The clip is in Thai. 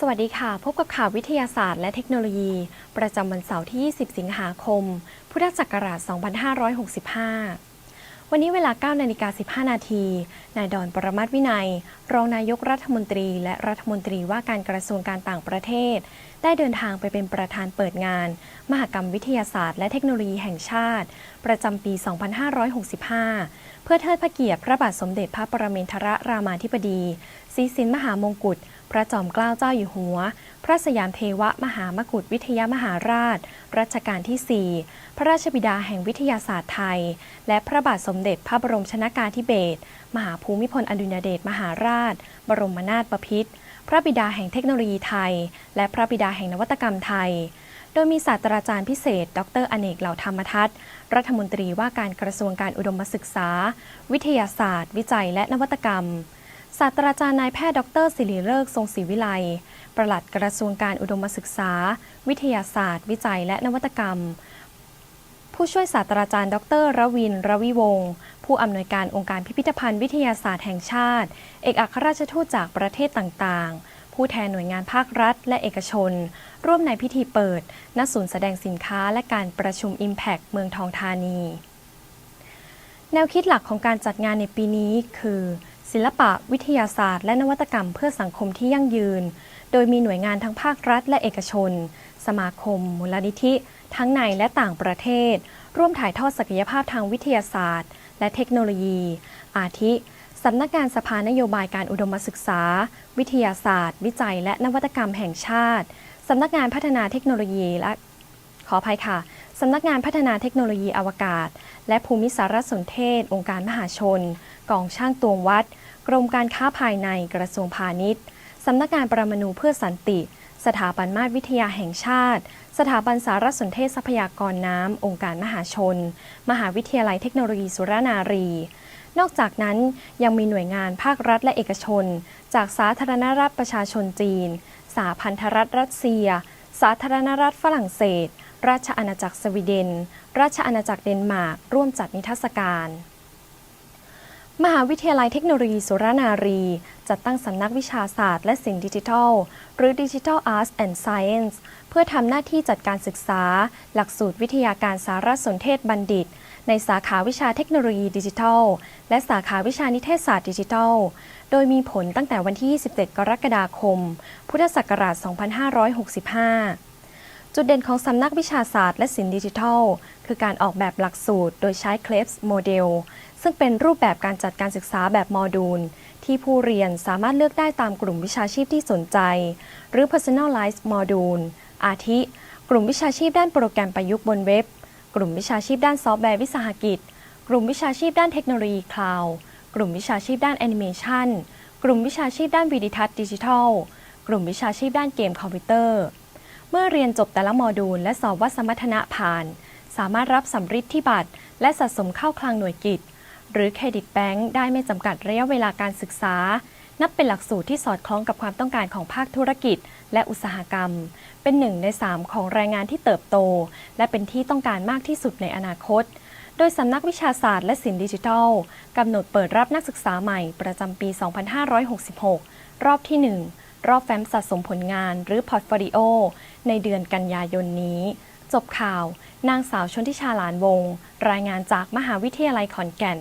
สวัสดีค่ะ พบกับข่าววิทยาศาสตร์และเทคโนโลยี ประจำวันเสาร์ที่ 20 สิงหาคม พุทธศักราช 2565 วันนี้เวลา 9 นาฬิกา 15 นาที นายดอนปรมัตวินัย รองนายกรัฐมนตรีและรัฐมนตรีว่าการกระทรวงการต่างประเทศ ได้เดินทางไปเป็นประธานเปิดงาน มหกรรมวิทยาศาสตร์และเทคโนโลยีแห่งชาติ ประจำปี 2565เพื่อเทิดพระเกียรติพระบาทสมเด็จพระปรมินทรรามาธิบดี ศีสินมหามงกุฎ พระจอมเกล้าเจ้าอยู่หัว พระสยามเทวมหามกุฏวิทยามหาราช รัชกาลที่ 4 พระราชบิดาแห่งวิทยาศาสตร์ไทย และพระบาทสมเด็จพระบรมชนากาธิเบศร มหาภูมิพลอดุลยเดชมหาราช บรมนาถบพิตร พระบิดาแห่งเทคโนโลยีไทย และพระบิดาแห่งนวัตกรรมไทยโดยมีศาสตราจารย์พิเศษ ดรอเนกเหล่าธรรมทัศน์รัฐมนตรีว่าการกระทรวงการอุดมศึกษา วิทยาศาสตร์ วิจัยและนวัตกรรม ศาสตราจารย์นายแพทย์ดรศิริเลิกทรงศรีวิไลประหลัดกระทรวงการอุดมศึกษา วิทยาศาสตร์ วิจัยและนวัตกรรม ผู้ช่วยศาสตราจารย์ ดรรวินรวิวงศ์ผู้อำนวยการองค์การพิพิธภัณฑ์วิทยาศาสตร์แห่งชาติ เอกอัครราชทูตจากประเทศต่างๆ ผู้แทนหน่วยงานภาครัฐ และเอกชน ร่วมในพิธีเปิด ณ ศูนย์แสดงสินค้าและการประชุม Impact เมืองทองธานี แนวคิดหลักของการจัดงานในปีนี้คือ ศิลปะ วิทยาศาสตร์ และนวัตกรรมเพื่อสังคมที่ยั่งยืน โดยมีหน่วยงานทั้งภาครัฐและเอกชน สมาคม มูลนิธิ ทั้งในและต่างประเทศ ร่วมถ่ายทอดศักยภาพทางวิทยาศาสตร์ และเทคโนโลยี อาทิสำนักงานสภานโยบายการอุดมศึกษา วิทยาศาสตร์ วิจัย และนวัตกรรมแห่งชาติ สำนักงานพัฒนาเทคโนโลยีและขออภัยค่ะ สำนักงานพัฒนาเทคโนโลยีอวกาศ และภูมิสารสนเทศ องค์การมหาชน กองช่างตวงวัด กรมการค้าภายในกระทรวงพาณิชย์สำนักงานประมาณูเพื่อสันติ สถาบันมาตรวิทยาแห่งชาติ สถาบันสารสนเทศทรัพยากรน้ำ องค์การมหาชน มหาวิทยาลัยเทคโนโลยีสุรนารี นอกจากนั้นยังมีหน่วยงานภาครัฐและเอกชน จากสาธารณรัฐประชาชนจีนสหพันธรัฐรัสเซีย สาธารณรัฐฝรั่งเศส ราชอาณาจักรสวีเดน ราชอาณาจักรเดนมาร์กร่วมจัดนิทรรศการ มหาวิทยาลัยเทคโนโลยีสุรนารี จัดตั้งสำนักวิชาศาสตร์และศิลป์ดิจิทัล หรือ Digital Arts and Science เพื่อทำหน้าที่จัดการศึกษา หลักสูตรวิทยาการสารสนเทศบัณฑิต ในสาขาวิชาเทคโนโลยีดิจิทัล และสาขาวิชานิเทศศาสตร์ดิจิทัล โดยมีผลตั้งแต่วันที่ 27 กรกฎาคม พุทธศักราช 2565 จุดเด่นของสำนักวิชาศาสตร์และศิลป์ดิจิทัล คือการออกแบบหลักสูตรโดยใช้ CLEPS โมเดลซึ่งเป็นรูปแบบการจัดการศึกษาแบบโมดูล ที่ผู้เรียนสามารถเลือกได้ตามกลุ่มวิชาชีพที่สนใจ หรือ Personalized Module อาทิ กลุ่มวิชาชีพด้านโปรแกรมประยุกต์บนเว็บ กลุ่มวิชาชีพด้านซอฟต์แวร์วิสาหกิจ กลุ่มวิชาชีพด้านเทคโนโลยีคลาวด์กลุ่มวิชาชีพด้านแอนิเมชันกลุ่มวิชาชีพด้านวิดิทัศน์ดิจิทัล กลุ่มวิชาชีพด้านเกมคอมพิวเตอร์ เมื่อเรียนจบแต่ละโมดูลและสอบวัดสมรรถนะผ่าน สามารถรับสำริดที่บัตร และสะสมเข้าคลังหน่วยกิจ หรือเครดิตแบงค์ได้ไม่จำกัดระยะเวลาการศึกษา นับเป็นหลักสูตรที่สอดคล้องกับความต้องการของภาคธุรกิจ และอุตสาหกรรม เป็นหนึ่งใน 3 ของแรงงานที่เติบโต และเป็นที่ต้องการมากที่สุดในอนาคตโดยสำนักวิชาศาสตร์และศิลป์ดิจิทัล กำหนดเปิดรับนักศึกษาใหม่ประจำปี 2566 รอบที่ 1 รอบแฟ้มสะสมผลงานหรือพอร์ตโฟลิโอในเดือนกันยายนนี้ จบข่าว นางสาวชนทิชาหลานวงศ์รายงานจากมหาวิทยาลัยขอนแก่น